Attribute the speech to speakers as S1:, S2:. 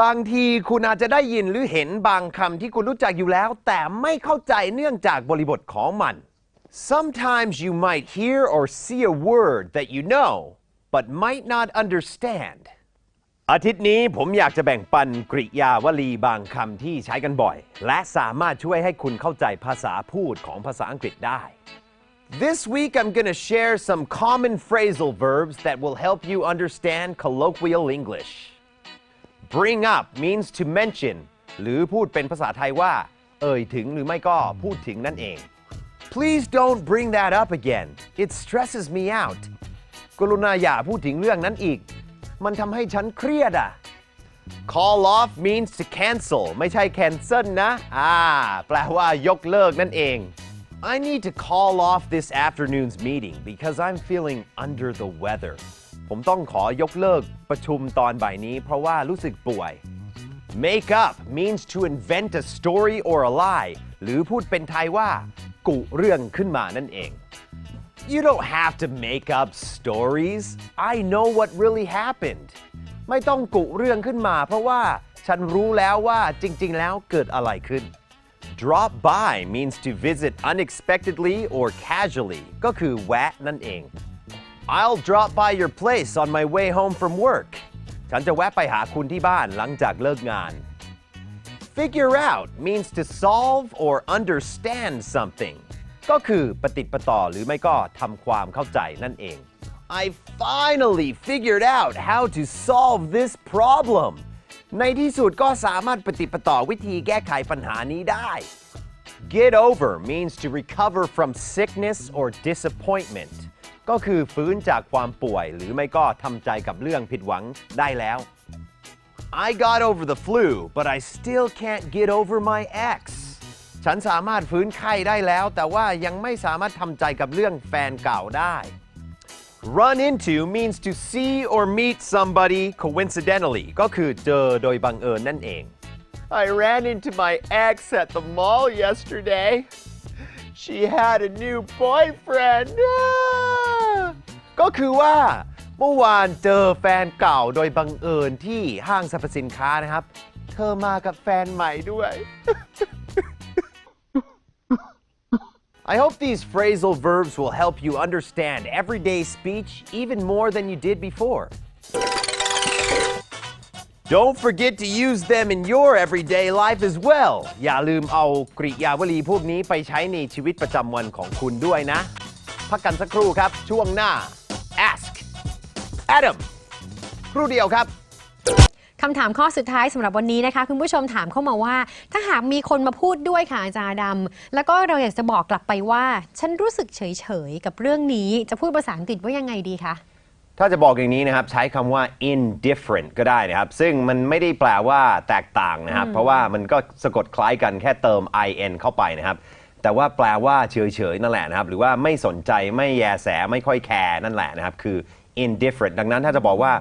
S1: บางทีคุณอาจจะได้ยินหรือเห็นบางคำที่คุณรู้จักอยู่แล้ว แต่ไม่เข้าใจเนื่องจากบริบทของมัน Sometimes you might hear or see a word that you know but might not understand อาทิตย์นี้ผมอยากจะแบ่งปันกริยาวลีบางคำที่ใช้กันบ่อย และสามารถช่วยให้คุณเข้าใจภาษาพูดของภาษาอังกฤษได้ This week I'm going to share some common phrasal verbs that will help you understand colloquial English. Bring up means to mention หรือพูดเป็นภาษาไทยว่า เอ่ยถึงหรือไม่ก็พูดถึงนั่นเอง Please don't bring that up again. It stresses me out. กรุณาอย่าพูดถึงเรื่องนั้นอีก มันทำให้ฉันเครียดอะ Call off means to cancel ไม่ใช่ cancel นะอ่าแปลว่ายกเลิกนั่นเอง I need to call off this afternoon's meeting because I'm feeling under the weather ผมต้องขอยกเลิกประชุมตอนบ่ายนี้ เพราะว่ารู้สึกป่วย Make up means to invent a story or a lie หรือพูดเป็นไทยว่า กุเรื่องขึ้นมานั่นเอง You don't have to make up stories. I know what really happened. ไม่ต้องกุเรื่องขึ้นมา เพราะว่าฉันรู้แล้วว่าจริง ๆ แล้วเกิดอะไรขึ้น Drop by means to visit unexpectedly or casually ก็คือแวะนั่นเอง I'll drop by your place on my way home from work ฉันจะแวะไปหาคุณที่บ้านหลังจากเลิกงาน Figure out means to solve or understand something ก็คือปฏิดประต่อหรือไม่ก็ทำความเข้าใจนั่นเอง I finally figured out how to solve this problem ในที่สุดก็สามารถปฏิดประต่อวิธีแก้ไขปัญหานี้ได้ Get over means to recover from sickness or disappointment ก็คือฟื้นจากความป่วยหรือไม่ก็ทำใจกับเรื่องผิดหวังได้แล้ว I got over the flu but I still can't get over my ex ฉันสามารถฟื้นไข้ได้แล้ว แต่ว่ายังไม่สามารถทำใจกับเรื่องแฟนเก่าได้ Run into means to see or meet somebody coincidentally ก็คือเจอโดยบังเอิญนั่นเอง I ran into my ex at the mall yesterday. She had a new boyfriend. ก็คือว่าเมื่อวานเจอแฟนเก่าโดยบังเอิญที่ห้างสรรพสินค้านะครับ เธอมากับแฟนใหม่ด้วย I hope these phrasal verbs will help you understand everyday speech even more than you did before. Don't forget to use them in your everyday life as well อย่าลืมเอากริยาวลีพวกนี้ไปใช้ในชีวิตประจำวันของคุณด้วยนะ พักกันสักครู่ครับ ช่วงหน้า ask Adam ครู่เดียวครับ
S2: คำถามข้อสุดท้ายสำหรับวันนี้นะคะ คุณผู้ชมถามเข้ามาว่า ถ้าหากมีคนมาพูดด้วยค่ะอาจารย์ดำแล้วก็เราอยากจะบอกกลับไปว่า ฉันรู้สึกเฉยๆ กับเรื่องนี้จะพูดภาษาอังกฤษว่ายังไงดีคะ
S1: ถ้าจะบอกอย่างนี้นะครับ ใช้คำว่า indifferent ก็ได้นะครับ ซึ่งมันไม่ได้แปลว่าแตกต่างนะครับ เพราะว่ามันก็สะกดคล้ายกันแค่เติม in เข้าไปนะครับ แต่ว่าแปลว่าเฉยๆนั่นแหละนะครับ หรือว่าไม่สนใจไม่แยแสไม่ค่อยแคร์นั่นแหละนะครับ คือ indifferent ดังนั้นถ้าจะบอกว่า